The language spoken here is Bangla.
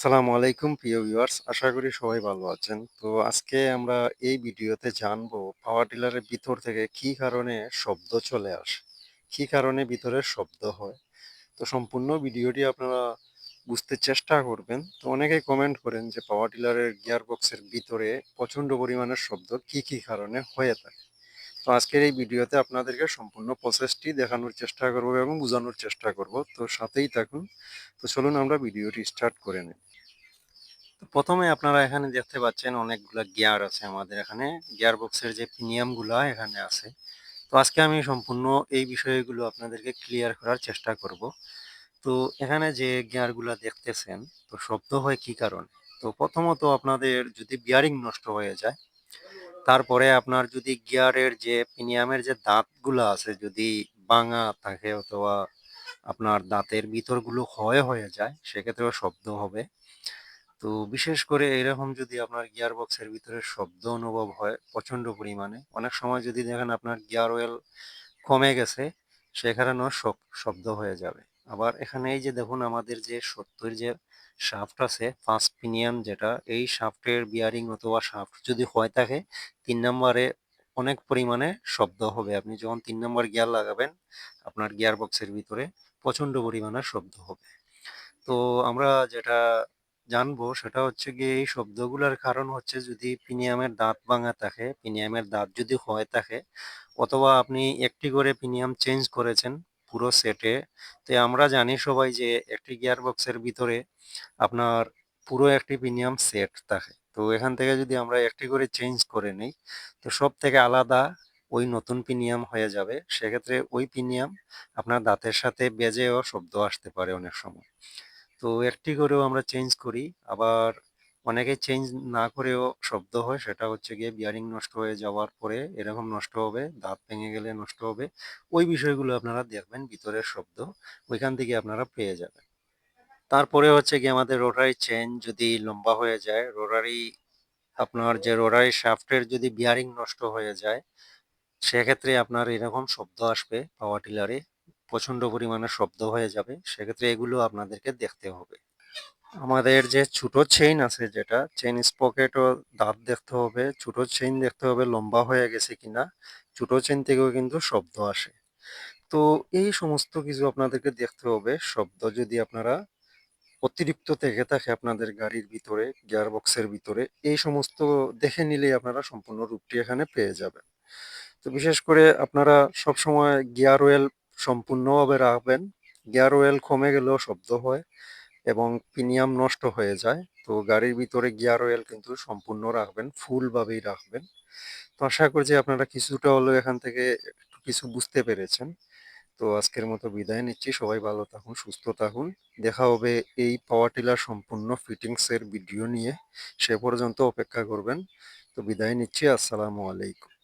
সালামু আলাইকুম, প্রিয় ভিউয়ার্স। আশা করি সবাই ভালো আছেন। তো আজকে আমরা এই ভিডিওতে জানব পাওয়ার টিলারের ভিতর থেকে কি কারণে শব্দ চলে আসে, কি কারণে ভিতরে শব্দ হয়। তো সম্পূর্ণ ভিডিওটি আপনারা বুঝতে চেষ্টা করবেন। তো অনেকেই কমেন্ট করেন যে পাওয়ার টিলারের গিয়ার বক্সের ভিতরে প্রচণ্ড পরিমাণের শব্দ কি কি কারণে হয়ে থাকে। তো আজকের এই ভিডিওতে আপনাদেরকে সম্পূর্ণ প্রসেসটি দেখানোর চেষ্টা করব এবং বোঝানোর চেষ্টা করব। তো সাথেই থাকুন। তো চলুন আমরা ভিডিওটি স্টার্ট করে নিই। তো প্রথমে আপনারা এখানে দেখতে পাচ্ছেন অনেকগুলা গিয়ার আছে আমাদের এখানে। গিয়ার বক্সের যে প্রিমিয়ামগুলা এখানে আছে। তো আজকে আমি সম্পূর্ণ এই বিষয়গুলো আপনাদেরকে ক্লিয়ার করার চেষ্টা করব। তো এখানে যে গিয়ারগুলা দেখতেছেন, তো শব্দ হয় কি কারণে? তো প্রথমত আপনাদের যদি বিয়ারিং নষ্ট হয়ে যায়, তারপরে আপনার যদি গিয়ারের যে প্রিমিয়ামের যে দাঁতগুলো আছে, যদি ভাঙা থাকে অথবা আপনার দাঁতের ভিতরগুলো ক্ষয় হয়ে যায়, সেক্ষেত্রেও শব্দ হবে। তো বিশেষ করে এরকম যদি আপনার গিয়ার বক্সের ভিতরে শব্দ অনুভব হয় প্রচণ্ড পরিমাণে, অনেক সময় যদি দেখেন আপনার গিয়ার অয়েল কমে গেছে, সেখানেও শব- শব্দ হয়ে যাবে। আবার এখানে এই যে দেখুন আমাদের যে সত্তর যে শাফট আছে পাঁচ পিনিয়ন যেটা, এই শাফটের বিয়ারিং অথবা শাফট যদি হয়ে থাকে, তিন নম্বরে অনেক পরিমাণে শব্দ হবে। আপনি যখন তিন নম্বর গিয়ার লাগাবেন, আপনার গিয়ার বক্সের ভিতরে প্রচণ্ড পরিমাণে শব্দ হবে। তো আমরা যেটা জানব সেটা হচ্ছে গিয়ে এই শব্দগুলোর কারণ হচ্ছে যদি পিনিয়ামের দাঁত ভাঙা থাকে, পিনিয়ামের দাঁত যদি হয়ে থাকে, অথবা আপনি একটি করে পিনিয়াম চেঞ্জ করেছেন পুরো সেটে তো আমরা জানি সবাই যে একটি গিয়ার বক্সের ভিতরে আপনার পুরো একটি পিনিয়াম সেট থাকে। তো এখান থেকে যদি আমরা একটি করে চেঞ্জ করে নিই, তো সব থেকে আলাদা ওই নতুন পিনিয়াম হয়ে যাবে। সেক্ষেত্রে ওই পিনিয়াম আপনার দাঁতের সাথে বেজেও শব্দ আসতে পারে অনেক সময়। তো একটি করেও আমরা চেঞ্জ করি। আবার অনেকে চেঞ্জ না করেও শব্দ হয়, সেটা হচ্ছে গিয়ে বিয়ারিং নষ্ট হয়ে যাওয়ার পরে এরকম নষ্ট হবে, দাঁত ভেঙে গেলে নষ্ট হবে। ওই বিষয়গুলো আপনারা দেখবেন ভিতরের শব্দ, ওইখান থেকে আপনারা পেয়ে যাবেন। তারপরে হচ্ছে গিয়ে আমাদের রোটারি চেন যদি লম্বা হয়ে যায় রোটারি আপনার যে রোটারি শাফটের যদি বিয়ারিং নষ্ট হয়ে যায়, সেক্ষেত্রে আপনার এরকম শব্দ আসবে পাওয়ার টিলারে প্রচণ্ড পরিমাণে শব্দ হয়ে যাবে, সেক্ষেত্রে এগুলো আপনাদেরকে দেখতে হবে। আমাদের যে ছোট চেইন আছে যেটা চেইন স্পকেটও দাঁত দেখতে হবে, ছোটো চেইন দেখতে হবে লম্বা হয়ে গেছে কিনা, ছোটো চেইন থেকেও কিন্তু শব্দ আসে। তো এই সমস্ত কিছু আপনাদেরকে দেখতে হবে। শব্দ যদি আপনারা অতিরিক্ত থেকে থাকে আপনাদের গাড়ির ভিতরে গিয়ার বক্সের ভিতরে, এই সমস্ত দেখে নিলেই আপনারা সম্পূর্ণ রূপটি এখানে পেয়ে যাবেন। তো বিশেষ করে আপনারা সবসময় গিয়ার অয়েল সম্পূর্ণভাবে রাখবেন। গিয়ার অয়েল কমে গেলেও শব্দ হয় এবং প্রিমিয়াম নষ্ট হয়ে যায়। তো গাড়ির ভিতরে গিয়ার অয়েল কিন্তু সম্পূর্ণ রাখবেন, ফুলভাবেই রাখবেন। তো আশা করছি আপনারা কিছুটা হলেও এখান থেকে একটু কিছু বুঝতে পেরেছেন। তো আজকের মতো বিদায় নিচ্ছি। সবাই ভালো থাকুন, সুস্থ থাকুন। দেখা হবে এই পাওয়ার টিলার সম্পূর্ণ ফিটিংসের ভিডিও নিয়ে। সে পর্যন্ত অপেক্ষা করবেন। তো বিদায় নিচ্ছি। আসসালামু আলাইকুম।